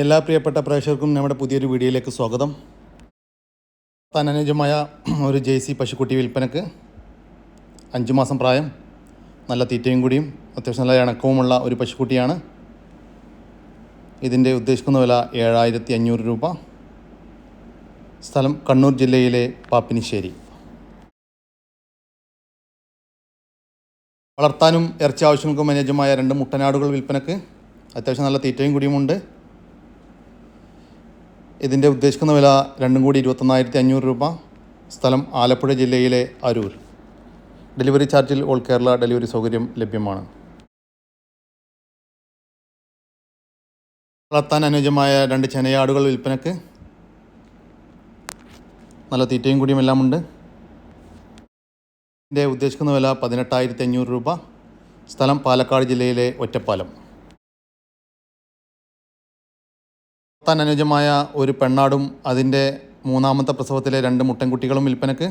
എല്ലാ പ്രിയപ്പെട്ട പ്രേക്ഷകർക്കും നമ്മുടെ പുതിയൊരു വീഡിയോയിലേക്ക് സ്വാഗതം. താൻ അനുയോജ്യമായ ഒരു ജെ സി പശുക്കുട്ടി വിൽപ്പനക്ക് അഞ്ച് മാസം പ്രായം നല്ല തീറ്റയും കൂടിയും അത്യാവശ്യം നല്ല ഇണക്കവുമുള്ള ഒരു പശുക്കുട്ടിയാണ്. ഇതിന്റെ ഉദ്ദേശിക്കുന്ന വില ഏഴായിരത്തി അഞ്ഞൂറ് രൂപ. സ്ഥലം കണ്ണൂർ ജില്ലയിലെ പാപ്പിനിശ്ശേരി. വളർത്താനും ഇറച്ചി ആവശ്യങ്ങൾക്കും അനുയോജ്യമായ രണ്ട് മുട്ടനാടുകൾ വിൽപ്പനക്ക്. അത്യാവശ്യം നല്ല തീറ്റയും കൂടിയുമുണ്ട്. ഇതിന്റെ ഉദ്ദേശിക്കുന്ന വില രണ്ടും കൂടി ഇരുപത്തൊന്നായിരത്തി അഞ്ഞൂറ് രൂപ. സ്ഥലം ആലപ്പുഴ ജില്ലയിലെ അരൂർ. ഡെലിവറി ചാർജിൽ ഓൾ കേരള ഡെലിവറി സൗകര്യം ലഭ്യമാണ്. വളർത്താൻ അനുയോജ്യമായ രണ്ട് ചെനയാടുകൾ വിൽപ്പനക്ക്. നല്ല തീറ്റയും കൂടിയും എല്ലാം ഉണ്ട് ഇതിന്റെ ഉദ്ദേശിക്കുന്ന വില പതിനെട്ടായിരത്തി അഞ്ഞൂറ് രൂപ. സ്ഥലം പാലക്കാട് ജില്ലയിലെ ഒറ്റപ്പാലം. താൻ അനുയോജ്യമായ ഒരു പെണ്ണാടും അതിന്റെ മൂന്നാമത്തെ പ്രസവത്തിലെ രണ്ട് മുട്ടൻകുട്ടികളും വിൽപ്പനക്ക്.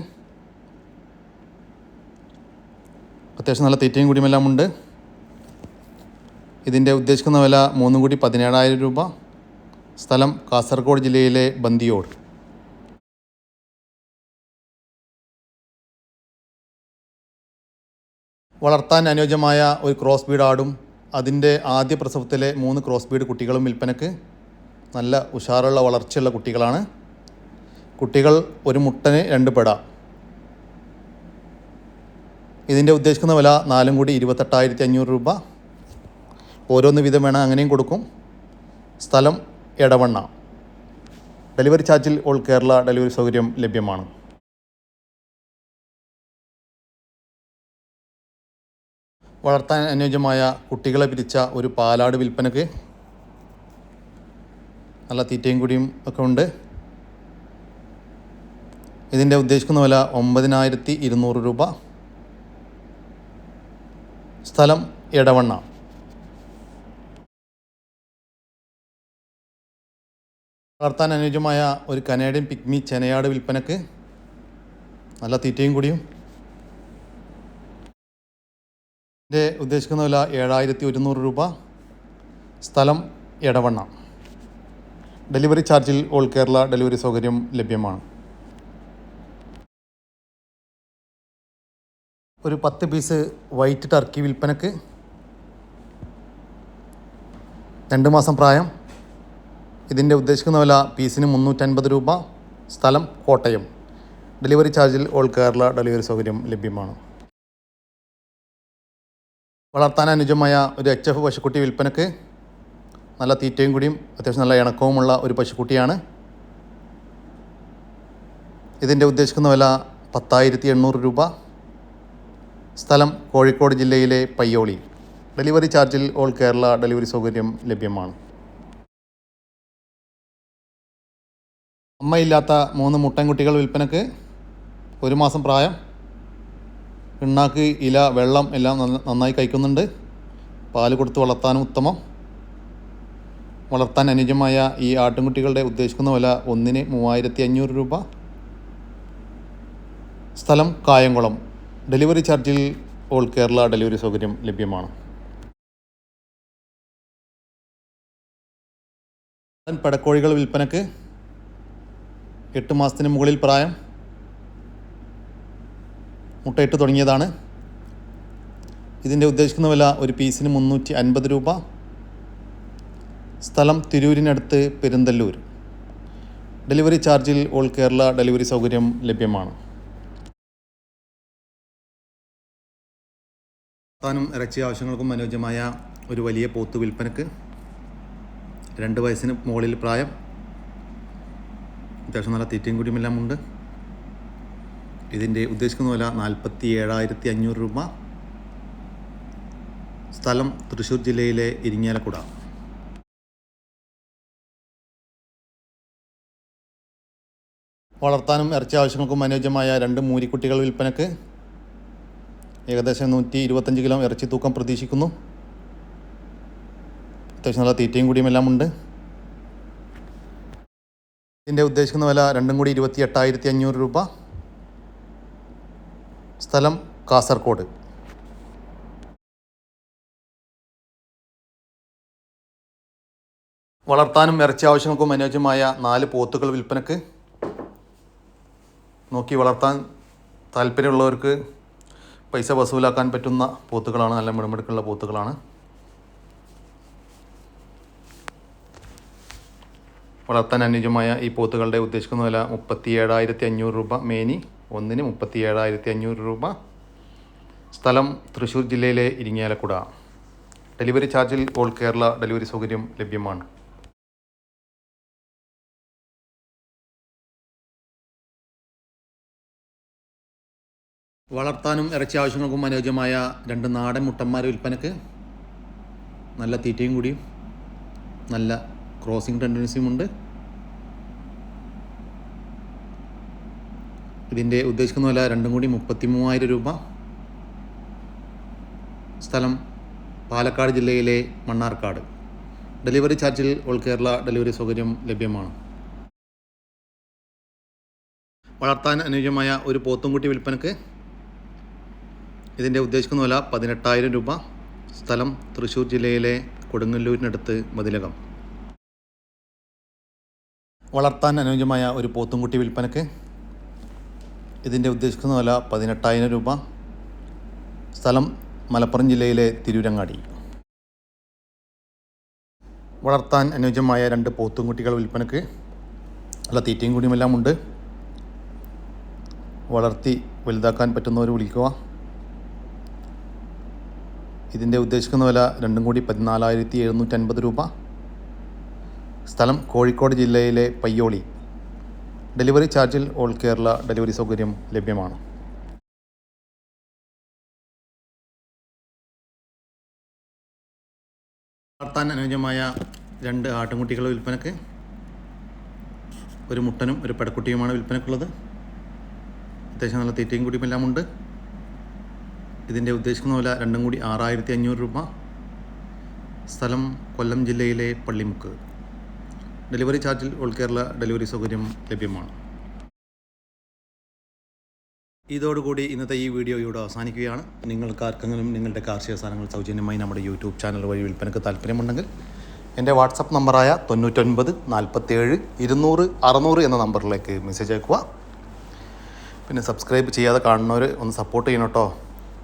അത്യാവശ്യം നല്ല തീറ്റയും കൂടിയുമെല്ലാം ഉണ്ട്. ഇതിന്റെ ഉദ്ദേശിക്കുന്ന വില മൂന്നും കൂടി പതിനേഴായിരം രൂപ. സ്ഥലം കാസർഗോഡ് ജില്ലയിലെ ബന്തിയോട്. വളർത്താൻ അനുയോജ്യമായ ഒരു ക്രോസ് ബീഡ് ആടും അതിന്റെ ആദ്യ പ്രസവത്തിലെ മൂന്ന് ക്രോസ് ബീഡ് കുട്ടികളും വിൽപ്പനക്ക്. നല്ല ഉഷാറുള്ള വളർച്ചയുള്ള കുട്ടികളാണ്. കുട്ടികൾ ഒരു മുട്ടന് രണ്ട് പെട. ഇതിന്റെ ഉദ്ദേശിക്കുന്ന വില നാലും കൂടി ഇരുപത്തെട്ടായിരത്തി അഞ്ഞൂറ് രൂപ. ഓരോന്ന് വിധം വേണം അങ്ങനെയും കൊടുക്കും. സ്ഥലം എടവണ്ണ. ഡെലിവറി ചാർജിൽ ഓൾ കേരള ഡെലിവറി സൗകര്യം ലഭ്യമാണ്. വളർത്താൻ അനുയോജ്യമായ കുട്ടികളെ പിരിച്ച ഒരു പാലാട് വിൽപ്പനക്ക് നല്ല തീറ്റയും കൂടിയും ഒക്കെ ഉണ്ട്. ഇതിന്റെ ഉദ്ദേശിക്കുന്ന വില ഒമ്പതിനായിരത്തി ഇരുന്നൂറ് രൂപ. സ്ഥലം എടവണ്ണ. വളർത്താൻ അനുയോജ്യമായ ഒരു കനേഡിയൻ പിഗ്മി ചെനയാട് വിൽപ്പനക്ക് നല്ല തീറ്റയും കൂടിയും. ഇതിന്റെ ഉദ്ദേശിക്കുന്ന വില ഏഴായിരത്തി ഒരുന്നൂറ് രൂപ. സ്ഥലം എടവണ്ണ. ഡെലിവറി ചാർജിൽ ഓൾ കേരള ഡെലിവറി സൗകര്യം ലഭ്യമാണ്. ഒരു പത്ത് പീസ് വൈറ്റ് ടർക്കി വിൽപ്പനക്ക്. രണ്ട് മാസം പ്രായം. ഇതിന്റെ ഉദ്ദേശിക്കുന്ന വില പീസിന് മുന്നൂറ്റൻപത് രൂപ. സ്ഥലം കോട്ടയം. ഡെലിവറി ചാർജിൽ ഓൾ കേരള ഡെലിവറി സൗകര്യം ലഭ്യമാണ്. വളർത്താൻ അനുജമായ ഒരു എച്ച് എഫ് പശുക്കുട്ടി വിൽപ്പനക്ക് നല്ല തീറ്റയും കൂടിയും അത്യാവശ്യം നല്ല ഇണക്കവുമുള്ള ഒരു പശുക്കുട്ടിയാണ്. ഇതിന്റെ ഉദ്ദേശിക്കുന്ന വില പത്തായിരത്തി എണ്ണൂറ് രൂപ. സ്ഥലം കോഴിക്കോട് ജില്ലയിലെ പയ്യോളി. ഡെലിവറി ചാർജിൽ ഓൾ കേരള ഡെലിവറി സൗകര്യം ലഭ്യമാണ്. അമ്മയില്ലാത്ത മൂന്ന് മുട്ടൻകുട്ടികൾ വിൽപ്പനക്ക് ഒരു മാസം പ്രായം. പിണ്ണാക്ക് ഇല വെള്ളം എല്ലാം നന്നായി കഴിക്കുന്നുണ്ട്. പാൽ കൊടുത്ത് വളർത്താനും ഉത്തമം. വളർത്താൻ അനുജമായ ഈ ആട്ടിൻകുട്ടികളുടെ ഉദ്ദേശിക്കുന്ന വില ഒന്നിന് മൂവായിരത്തി അഞ്ഞൂറ് രൂപ. സ്ഥലം കായംകുളം. ഡെലിവറി ചാർജിൽ ഓൾ കേരള ഡെലിവറി സൗകര്യം ലഭ്യമാണ്. പടക്കോഴികൾ വിൽപ്പനക്ക് എട്ട് മാസത്തിന് മുകളിൽ പ്രായം. മുട്ടയിട്ട് തുടങ്ങിയതാണ്. ഇതിന്റെ ഉദ്ദേശിക്കുന്ന വില ഒരു പീസിന് മുന്നൂറ്റി അൻപത് രൂപ. സ്ഥലം തിരൂരിനടുത്ത് പെരുന്തല്ലൂർ. ഡെലിവറി ചാർജിൽ ഓൾ കേരള ഡെലിവറി സൗകര്യം ലഭ്യമാണ്. താനും ഇറച്ചി ആവശ്യങ്ങൾക്കും അനുയോജ്യമായ ഒരു വലിയ പോത്ത് വിൽപ്പനക്ക് രണ്ട് വയസ്സിന് മുകളിൽ പ്രായം അത്യാവശ്യം നല്ല തീറ്റയും കുടിയുമെല്ലാം ഉണ്ട്. ഇതിന്റെ ഉദ്ദേശിക്കുന്ന വില നാൽപ്പത്തി ഏഴായിരത്തി അഞ്ഞൂറ് രൂപ. സ്ഥലം തൃശ്ശൂർ ജില്ലയിലെ ഇരിങ്ങാലക്കുട. വളർത്താനും ഇറച്ചി ആവശ്യങ്ങൾക്കും അനുയോജ്യമായ രണ്ട് മൂരിക്കുട്ടികൾ വിൽപ്പനക്ക് ഏകദേശം നൂറ്റി ഇരുപത്തഞ്ച് കിലോ ഇറച്ചി തൂക്കം പ്രതീക്ഷിക്കുന്നു. അത്യാവശ്യം നല്ല തീറ്റയും കൂടിയും എല്ലാം ഉണ്ട്. ഇതിന്റെ ഉദ്ദേശിക്കുന്ന വില രണ്ടും കൂടി ഇരുപത്തി എട്ടായിരത്തി അഞ്ഞൂറ് രൂപ. സ്ഥലം കാസർഗോഡ് വളർത്താനും ഇറച്ചി ആവശ്യങ്ങൾക്കും അനുയോജ്യമായ നാല് പോത്തുകൾ വിൽപ്പനക്ക്. നോക്കി വളർത്താൻ താല്പര്യമുള്ളവർക്ക് പൈസ വസൂലാക്കാൻ പറ്റുന്ന പോത്തുകളാണ് നല്ല മിടുമിടുക്കുള്ള പോത്തുകളാണ്. വളർത്താൻ അനുയോജ്യമായ ഈ പോത്തുകളുടെ ഉദ്ദേശിക്കുന്ന വില മുപ്പത്തി ഏഴായിരത്തി അഞ്ഞൂറ് രൂപ മേനി ഒന്നിന് മുപ്പത്തി ഏഴായിരത്തി അഞ്ഞൂറ് രൂപ. സ്ഥലം തൃശ്ശൂർ ജില്ലയിലെ ഇരിങ്ങാലക്കുട. ഡെലിവറി ചാർജിൽ ഓൾ കേരള ഡെലിവറി സൗകര്യം ലഭ്യമാണ്. വളർത്താനും ഇറച്ചി ആവശ്യങ്ങൾക്കും അനുയോജ്യമായ രണ്ട് നാടൻ മുട്ടന്മാർ വിൽപ്പനക്ക് നല്ല തീറ്റയും കൂടിയും നല്ല ക്രോസിംഗ് ടെൻഡൻസിയും ഉണ്ട്. ഇതിന്റെ ഉദ്ദേശിക്കുന്ന വില രണ്ടും കൂടി മുപ്പത്തി മൂവായിരം രൂപ. സ്ഥലം പാലക്കാട് ജില്ലയിലെ മണ്ണാർക്കാട്. ഡെലിവറി ചാർജിൽ ഓൾ കേരള ഡെലിവറി സൗകര്യം ലഭ്യമാണ്. വളർത്താൻ അനുയോജ്യമായ ഒരു പോത്തുംകുട്ടി വിൽപ്പനക്ക് ഇതിന്റെ ഉദ്ദേശിക്കുന്ന വില പതിനെട്ടായിരം രൂപ സ്ഥലം തൃശ്ശൂർ ജില്ലയിലെ കൊടുങ്ങല്ലൂരിനടുത്ത് മതിലകം. വളർത്താൻ അനുയോജ്യമായ ഒരു പോത്തുംകുട്ടി വിൽപ്പനക്ക് ഇതിന്റെ ഉദ്ദേശിക്കുന്ന വില പതിനെട്ടായിരം രൂപ സ്ഥലം മലപ്പുറം ജില്ലയിലെ തിരൂരങ്ങാടി. വളർത്താൻ അനുയോജ്യമായ രണ്ട് പോത്തുംകുട്ടികൾ വിൽപ്പനക്ക്. അല്ല തീറ്റയും കൂടിയുമെല്ലാം ഉണ്ട്. വളർത്തി വലുതാക്കാൻ പറ്റുന്നവർ വിളിക്കുക. ഇതിന്റെ ഉദ്ദേശിക്കുന്ന വില രണ്ടും കൂടി പതിനാലായിരത്തി എഴുന്നൂറ്റി അൻപത് രൂപ. സ്ഥലം കോഴിക്കോട് ജില്ലയിലെ പയ്യോളി. ഡെലിവറി ചാർജിൽ ഓൾ കേരള ഡെലിവറി സൗകര്യം ലഭ്യമാണ്. വളർത്താൻ അനുയോജ്യമായ രണ്ട് ആട്ടുംകുട്ടികളുടെ വിൽപ്പനക്ക് ഒരു മുട്ടനും ഒരു പെടക്കുട്ടിയുമാണ് വിൽപ്പനക്കുള്ളത്. അത്യാവശ്യം നല്ല തീറ്റയും കൂടിയും എല്ലാം ഉണ്ട്. ഇതിന്റെ ഉദ്ദേശിക്കുന്ന വില രണ്ടും കൂടി ആറായിരത്തി അഞ്ഞൂറ് രൂപ. സ്ഥലം കൊല്ലം ജില്ലയിലെ പള്ളിമുക്ക്. ഡെലിവറി ചാർജിൽ ഓൾ കേരള ഡെലിവറി സൗകര്യം ലഭ്യമാണ്. ഇതോടുകൂടി ഇന്നത്തെ ഈ വീഡിയോ ഇവിടെ അവസാനിക്കുകയാണ്. നിങ്ങൾക്ക് ആർക്കെങ്കിലും നിങ്ങളുടെ കാർഷിക സാധനങ്ങൾ സൗജന്യമായി നമ്മുടെ യൂട്യൂബ് ചാനൽ വഴി വിൽപ്പനക്ക് താല്പര്യമുണ്ടെങ്കിൽ എന്റെ വാട്സപ്പ് നമ്പറായ തൊണ്ണൂറ്റൊൻപത് നാൽപ്പത്തേഴ് ഇരുന്നൂറ് അറുന്നൂറ് എന്ന നമ്പറിലേക്ക് മെസ്സേജ് അയക്കുക. പിന്നെ സബ്സ്ക്രൈബ് ചെയ്യാതെ കാണുന്നവർ ഒന്ന് സപ്പോർട്ട് ചെയ്യണം കേട്ടോ.